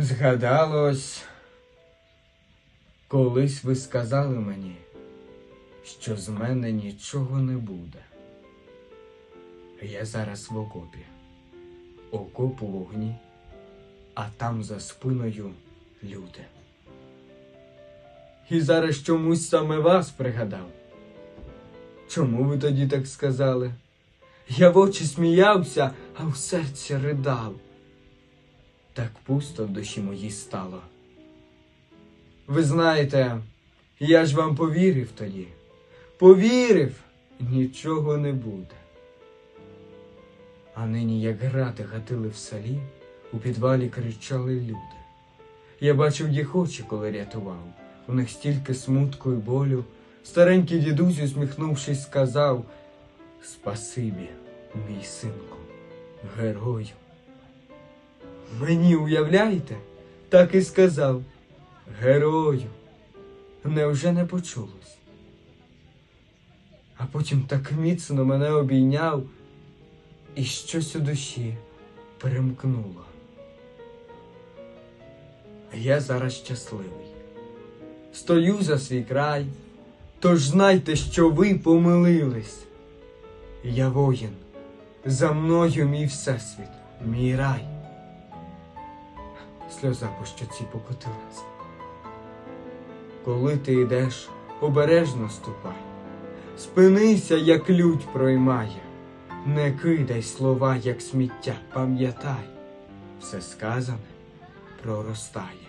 Згадалось, колись ви сказали мені, що з мене нічого не буде. Я зараз в окопі, окоп у вогні, а там за спиною люди. І зараз чомусь саме вас пригадав. Чому ви тоді так сказали? Я в очі сміявся, а в серці ридав. Так пусто в душі моїй стало. Ви знаєте, я ж вам повірив тоді. Повірив, нічого не буде. А нині, як грати гатили в селі, у підвалі кричали люди. Я бачив їх очі, коли рятував. У них стільки смутку і болю. Старенький дідусь, усміхнувшись, сказав Спасибі, мій синку, герою. Мені уявляєте? Так і сказав. Герою. Невже не почулось? А потім так міцно мене обійняв, і щось у душі перемкнуло. Я зараз щасливий. Стою за свій край, тож знайте, що ви помилились. Я воїн, за мною мій всесвіт, мій рай. Сльоза по щоці покотилась. Коли ти йдеш, обережно ступай. Спинися, як лють проймає. Не кидай слова, як сміття, пам'ятай, все сказане проростає.